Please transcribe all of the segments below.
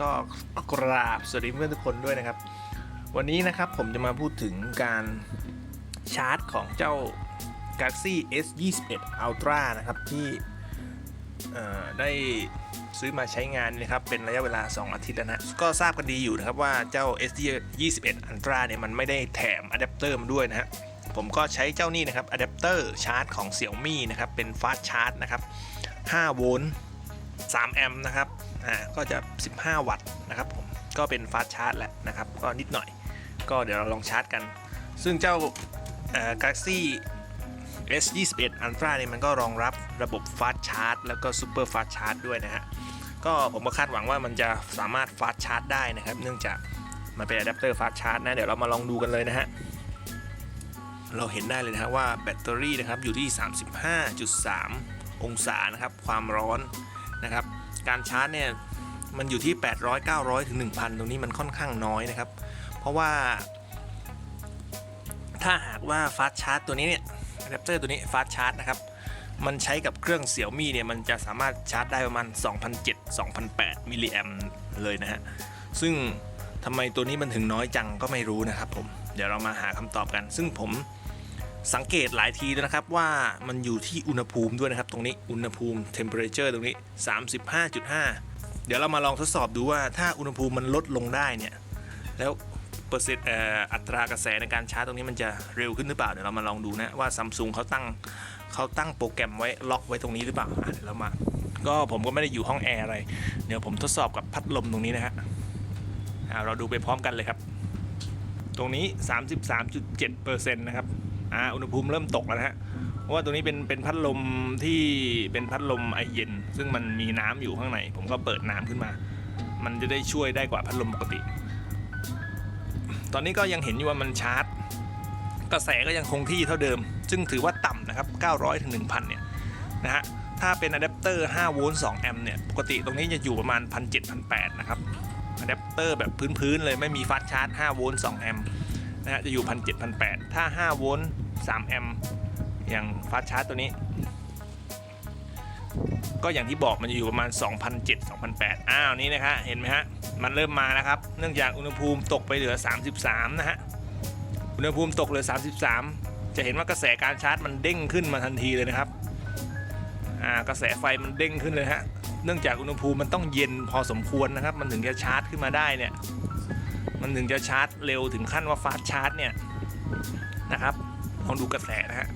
ก็กราบสวัสดีเพื่อนทุกคนด้วยนะครับ วันนี้นะครับผมจะมาพูดถึงการชาร์จของเจ้า Galaxy S 2 1 Ultra นะครับ ที่ได้ซื้อมาใช้งานนะครับ เป็นระยะเวลา 2 อาทิตย์แล้วนะก็ทราบกันดีอยู่นะครับว่าเจ้า S 2 1 Ultra เนี่ยมันไม่ได้แถมอะแดปเตอร์มาด้วยนะฮะผมก็ใช้เจ้านี่นะครับอะแดปเตอร์ชาร์จของ Xiaomi นะครับ เป็นฟาสชาร์จนะครับ5โวลต์3แอมป์นะครับ อ่าก็จะ 15 วัตต์นะครับผมก็เป็นฟาสชาร์จแหละนะครับ ก็นิดหน่อย ก็เดี๋ยวเราลองชาร์จกัน ซึ่งเจ้า Galaxy S 2 1 Ultra เนี่ยมันก็รองรับระบบฟาสชาร์จแล้วก็ซูเปอร์ฟาสชาร์จด้วยนะฮะก็ผมก็คาดหวังว่ามันจะสามารถฟาสชาร์จได้นะครับ เนื่องจากมันเป็นอะแดปเตอร์ฟาสชาร์จนะเดี๋ยวเรามาลองดูกันเลยนะฮะเราเห็นได้เลยนะฮะว่าแบตเตอรี่นะครับอยู่ที่ 35.3 องศานะครับ ความร้อนนะครับ การชาร์จเนี่ยมันอยู่ที่ 800 900 ถึง 1,000 ตรงนี้มันค่อนข้างน้อยนะครับ เพราะว่า ถ้าหากว่าฟาสชาร์จตัวนี้เนี่ยอะแดปเตอร์ตัวนี้ฟาสชาร์จนะครับ มันใช้กับเครื่องเสี่ยวมี่เนี่ย มันจะสามารถชาร์จได้ประมาณ 2,007-2,008มิลลิแอมเลยนะฮะ ซึ่งทำไมตัวนี้มันถึงน้อยจังก็ไม่รู้นะครับผม เดี๋ยวเรามาหาคำตอบกัน ซึ่งผม สังเกตหลายทีด้วนะครับว่ามันอยู่ที่อุณหภูมิด้วยนะครับ ตรงนี้อุณหภูมิ temperature ตรงนี้ 35.5 เดี๋ยวเรามาลองทดสอบดูว่าถ้าอุณหภูมิมันลดลงได้เนี่ยแล้วเปอร์เซ็นต์อัตรากระแสในการชาร์จตรงนี้มันจะเร็วขึ้นหรือเปล่าเดี๋ยวเรามาลองดูนะว่าซัมซุงเขาตั้งเขาตั้งโปรแกรมไว้ล็อกไว้ตรงนี้หรือเปล่าเดี๋ยวเรามา ก็ผมก็ไม่ได้อยู่ห้องแอร์อะไร เดี๋ยวผมทดสอบกับพัดลมตรงนี้นะฮะเราดูไปพร้อมกันเลยครับ ตรงนี้ 33.7%นะครับ อ่าอุณหภูมิเริ่มตกแล้วนะฮะเพราะว่าตัวนี้เป็นเป็นพัดลมที่เป็นพัดลมไอเย็น ซึ่งมันมีน้ำอยู่ข้างใน ผมก็เปิดน้ำขึ้นมา มันจะได้ช่วยได้กว่าพัดลมปกติ ตอนนี้ก็ยังเห็นอยู่ว่ามันชาร์จ กระแสก็ยังคงที่เท่าเดิม ซึ่งถือว่าต่ำนะครับ 900ถึง1,000 เนี่ยนะฮะถ้าเป็นอะแดปเตอร์5โวลต์2แอมป์เนี่ย ปกติตรงนี้จะอยู่ประมาณ 1,700-1,800 นะครับ อะแดปเตอร์แบบพื้นๆเลยไม่มีฟาสต์ชาร์จ5โวลต์2แอมป์นะฮะ จะอยู่ 1,700-1,800 ถ้า 5 โวลต์ 3 แอมป์อย่างฟาสชาร์จตัวนี้ ก็อย่างที่บอกมันจะอยู่ประมาณ 2,007-2,008 อ้าวนี่นะฮะเห็นไหมฮะ มันเริ่มมาแล้วครับ เนื่องจากอุณหภูมิตกไปเหลือ 33 นะฮะ อุณหภูมิตกเหลือ 33 จะเห็นว่ากระแสการชาร์จมันเด้งขึ้นมาทันทีเลยนะครับกระแสไฟมันเด้งขึ้นเลยฮะ เนื่องจากอุณหภูมิมันต้องเย็นพอสมควรนะครับ มันถึงจะชาร์จขึ้นมาได้เนี่ย มันถึงจะชาร์จเร็วถึงขั้นว่าฟาสชาร์จเนี่ยนะครับ ลองดูกระแสนะฮะ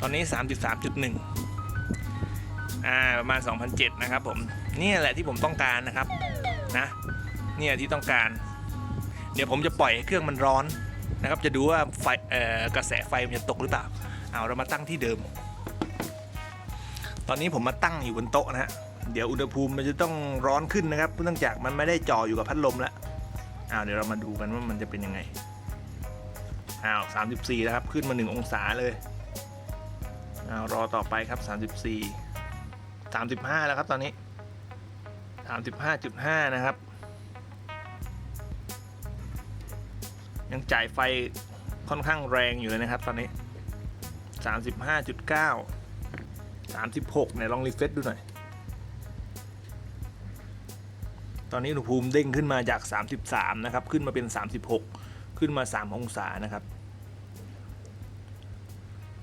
ตอนนี้ 33.1 อ่า ประมาณ 2,007 นะครับผม นี่แหละที่ผมต้องการนะครับ นะ เนี่ยที่ต้องการ เดี๋ยวผมจะปล่อยให้เครื่องมันร้อนนะครับ จะดูว่าไฟกระแสไฟมันจะตกหรือเปล่า เอาเรามาตั้งที่เดิม ตอนนี้ผมมาตั้งอยู่บนโต๊ะนะฮะ เดี๋ยวอุณหภูมิมันจะต้องร้อนขึ้นนะครับ เนื่องจากมันไม่ได้จ่ออยู่กับพัดลมแล้วอ้าเดี๋ยวเรามาดูกันว่ามันจะเป็นยังไง อ้าว34แล้วครับ ขึ้นมา 1 องศาเลยอ้าวรอต่อไปครับ 34 35 แล้วครับตอนนี้ 35.5 นะครับ ยังจ่ายไฟค่อนข้างแรงอยู่เลยนะครับตอนนี้ 35.9 36เนี่ยลองรีเฟรชดูหน่อย ตอนนี้อุณหภูมิเด้งขึ้นมาจาก 33 นะครับ ขึ้นมาเป็น 36 ขึ้นมา 3 องศานะครับ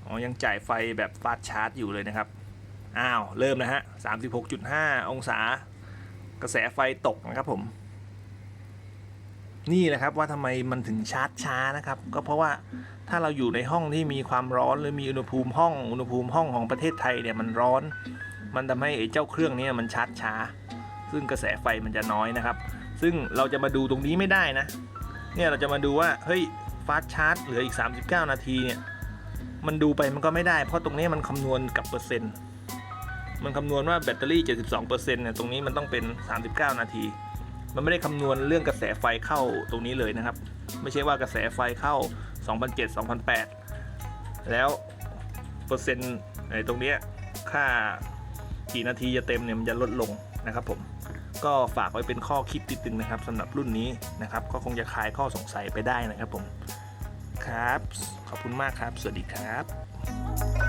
อ๋อยังจ่ายไฟแบบฟาสชาร์จอยู่เลยนะครับ อ้าว เริ่มนะฮะ 36.5 องศา กระแสไฟตกนะครับผม นี่แหละครับว่าทำไมมันถึงชาร์จช้านะครับ ก็เพราะว่าถ้าเราอยู่ในห้องที่มีความร้อนหรือมีอุณหภูมิห้องอุณหภูมิห้องของประเทศไทยเนี่ยมันร้อน มันทำให้เจ้าเครื่องนี้มันชาร์จช้า ซึ่งกระแสไฟมันจะน้อยนะครับ ซึ่งเราจะมาดูตรงนี้ไม่ได้นะ เนี่ยเราจะมาดูว่าเฮ้ยฟาสชาร์จเหลืออีก 39 นาทีเนี่ยมันดูไปมันก็ไม่ได้ เพราะตรงนี้มันคำนวณกับเปอร์เซ็นต์มันคำนวณว่าแบตเตอรี่ 72%เนี่ยตรงนี้มันต้องเป็น 39 นาที มันไม่ได้คำนวณเรื่องกระแสไฟเข้าตรงนี้เลยนะครับ ไม่ใช่ว่ากระแสไฟเข้า 2007 2008 แล้วเปอร์เซ็นต์ในตรงนี้ค่า กี่นาทีจะเต็มเนี่ยมันจะลดลงนะครับผมก็ฝากไว้เป็นข้อคิดติดตึงนะครับสำหรับรุ่นนี้นะครับ ก็คงจะคลายข้อสงสัยไปได้นะครับผมครับ ขอบคุณมากครับ สวัสดีครับ